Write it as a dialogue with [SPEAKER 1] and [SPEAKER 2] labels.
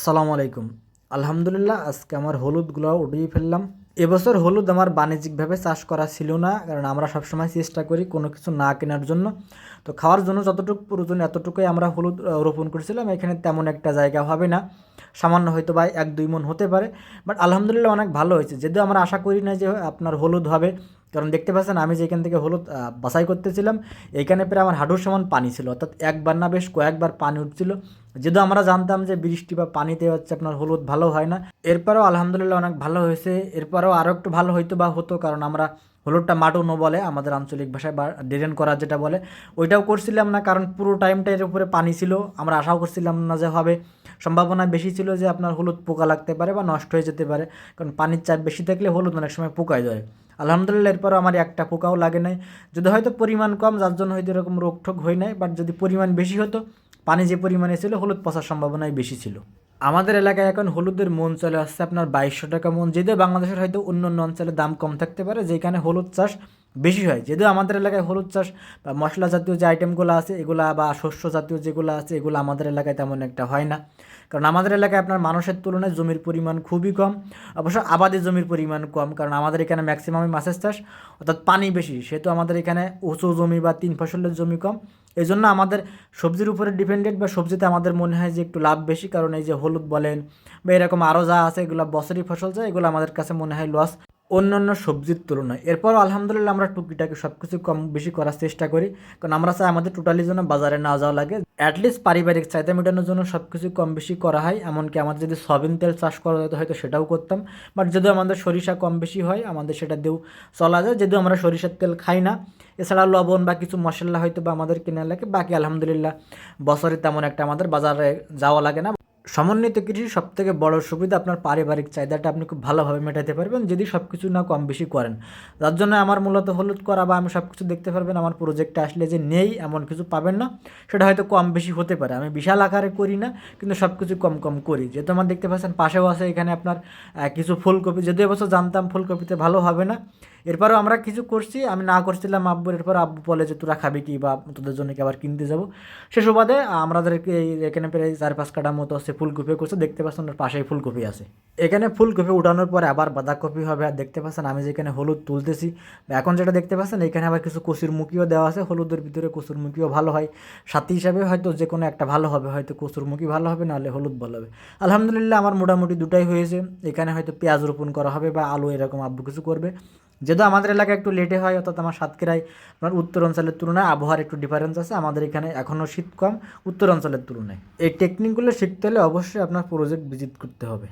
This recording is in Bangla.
[SPEAKER 1] আসসালামু আলাইকুম। আলহামদুলিল্লাহ, আজকে আমার হলুদগুলো উঠিয়ে ফেললাম। এবছর হলুদ আমার বাণিজ্যিকভাবে চাষ করা ছিল না, কারণ আমরা সবসময় চেষ্টা করি কোনো কিছু না কেনার জন্য। তো খাওয়ার জন্য যতটুকু প্রয়োজন, এতটুকুই আমরা হলুদ রোপণ করেছিলাম। এখানে তেমন একটা জায়গা হবে না। সামান্য হয়তো বা এক দুই মন হতে পারে। বাট আলহামদুলিল্লাহ অনেক ভালো হয়েছে। যদিও আমরা আশা করি না যে আপনার হলুদ হবে কারণ দেখতে পাচ্ছেন, আমি যেখান থেকে হলুদ বাছাই করতেছিলাম এইখানে প্রায় আমার হাঁটুর সমান পানি ছিল। অর্থাৎ একবার না বেশ কয়েকবার পানি উঠছিল। যেহেতু আমরা জানতাম যে বৃষ্টি বা পানিতে হচ্ছে আপনার হলুদ ভালো হয় না। এরপরেও আলহামদুলিল্লাহ অনেক ভালো হয়েছে। এরপরেও আরও একটু ভালো হয়তো বা হতো, কারণ আমরা হলুদটা মাটুনো বলে, আমাদের আঞ্চলিক ভাষায় বা ডেরেন করা যেটা বলে, ওইটাও করছিলাম না, কারণ পুরো টাইমটা এর উপরে পানি ছিল। আমরা আশাও করছিলাম না যে হবে। সম্ভাবনা বেশি ছিল যে আপনার হলুদ পোকা লাগতে পারে বা নষ্ট হয়ে যেতে পারে। কারণ পানির চাপ বেশি থাকলে হলুদ অনেক সময় পোকায় যায়। আলহামদুলিল্লাহ, এরপরও আমার একটা পোকাও লাগে নাই। যদি হয়তো পরিমাণ কম, যার জন্য হয়তো এরকম রোগ ঠোক হয় নাই বাট যদি পরিমাণ বেশি হতো, পানি যে পরিমাণে ছিল, হলুদ পচার সম্ভাবনাই বেশি ছিল। আমাদের এলাকায় এখন হলুদের মন চলে আসছে আপনার বাইশশো টাকা মন, যদিও বাংলাদেশের হয়তো অন্য অন্য অঞ্চলে দাম কম থাকতে পারে, যেখানে হলুদ চাষ বেশি হয়। যেহেতু আমাদের এলাকায় হলুদ চাষ বা মশলা জাতীয় যে আইটেমগুলো আছে, এগুলা বা শস্য জাতীয় যেগুলো আছে, এগুলো আমাদের এলাকায় তেমন একটা হয় না। কারণ আমাদের এলাকায় আপনার মানুষের তুলনায় জমির পরিমাণ খুবই কম, অবশ্য আবাদি জমির পরিমাণ কম, কারণ আমাদের এখানে ম্যাক্সিমামই মাছের চাষ, অর্থাৎ পানি বেশি, সেহেতু আমাদের এখানে উঁচু জমি বা তিন ফসলের জমি কম। এই জন্য আমাদের সবজির উপরে ডিপেন্ডেন্ট বা সবজিতে আমাদের মনে হয় যে একটু লাভ বেশি, কারণ এই যে হলুদ বলেন বা এরকম আরও যা আছে, এগুলো বছরই ফসল যায় এগুলো আমাদের কাছে মনে হয় লস অন্যান্য সবজির তুলনায়। এরপর আলহামদুলিল্লাহ আমরা টুকিটাকি সব কিছু কম বেশি করার চেষ্টা করি। কারণ আমরা চাই আমাদের টোটালি জন্য বাজারে না যাওয়া লাগে। অ্যাটলিস্ট পারিবারিক চাহিদা মেটানোর জন্য সব কিছু কম বেশি করা হয়। এমনকি আমাদের যদি সয়াবিন তেল চাষ করা যেত, হয়তো সেটাও করতাম। বাট যদিও আমাদের সরিষা কম বেশি হয়, আমাদের সেটা দিয়েও চলা যায়। যদিও আমরা সরিষার তেল খাই না। এছাড়া লবণ বা কিছু মশলা হয়তো বা আমাদের কেনা লাগে। বাকি আলহামদুলিল্লাহ বছরে তেমন একটা আমাদের বাজারে যাওয়া লাগে না। সমন্বিত কৃষির সব থেকে বড় সুবিধা আপনার পারিবারিক চাহিদাটা আপনি খুব ভালোভাবে মেটাতে পারবেন, যদি সব কিছু না কম বেশি করেন। যার জন্য আমার মূলত হলুদ করা বা আমি সব কিছু দেখতে পারবেন, আমার প্রজেক্টে আসলে যে নেই এমন কিছু পাবেন না, সেটা হয়তো কম বেশি হতে পারে। আমি বিশাল আকারে করি না, কিন্তু সব কিছু কম কম করি। যেহেতু আমার দেখতে পাচ্ছেন পাশেও আছে এখানে আপনার কিছু ফুলকপি, যদিও এবছর জানতাম ফুলকপিতে ভালো হবে না এরপরও আমরা কিছু করছি, আমি না করছিলাম আব্বুর এরপর আব্বু বলে যে তোরা খাবি কি বা তোদের জন্য কি আবার কিনতে যাব। সে সুবাদে আমাদেরকে এখানে প্রায় চার পাঁচ কাটার মতো হচ্ছে ফুলকপি করছে, দেখতে পাচ্ছেন ওর পাশেই ফুলকপি আছে। এখানে ফুলকপি উঠানোর পরে আবার বাঁধাকপি হবে আর দেখতে পাচ্ছেন আমি যেখানে হলুদ তুলতেছি। এখন যেটা দেখতে পাচ্ছেন, এখানে আবার কিছু কচুর মুখিও দেওয়া আছে, হলুদের ভিতরে কচুর মুখিও ভালো হয়। সাথী হিসাবে হয়তো যে কোনো একটা ভালো হবে, হয়তো কচুর মুখি ভালো হবে, নাহলে হলুদ ভালো হবে। আলহামদুলিল্লাহ আমার মোটামুটি দুটাই হয়েছে। এখানে হয়তো পেঁয়াজ রোপণ করা হবে বা আলু এরকম আব্বু কিছু করবে। যেহেতু আমাদের এলাকায় একটু লেটে হয়, অর্থাৎ আমার সাতক্ষীরায় আপনার উত্তর অঞ্চলের তুলনায় আবহাওয়ার একটু ডিফারেন্স আছে। আমাদের এখানে এখনও শীত কম, উত্তর অঞ্চলের তুলনায়। এই টেকনিকগুলো শিখতে হলে অবশ্যই আপনার প্রজেক্ট ভিজিট করতে হবে।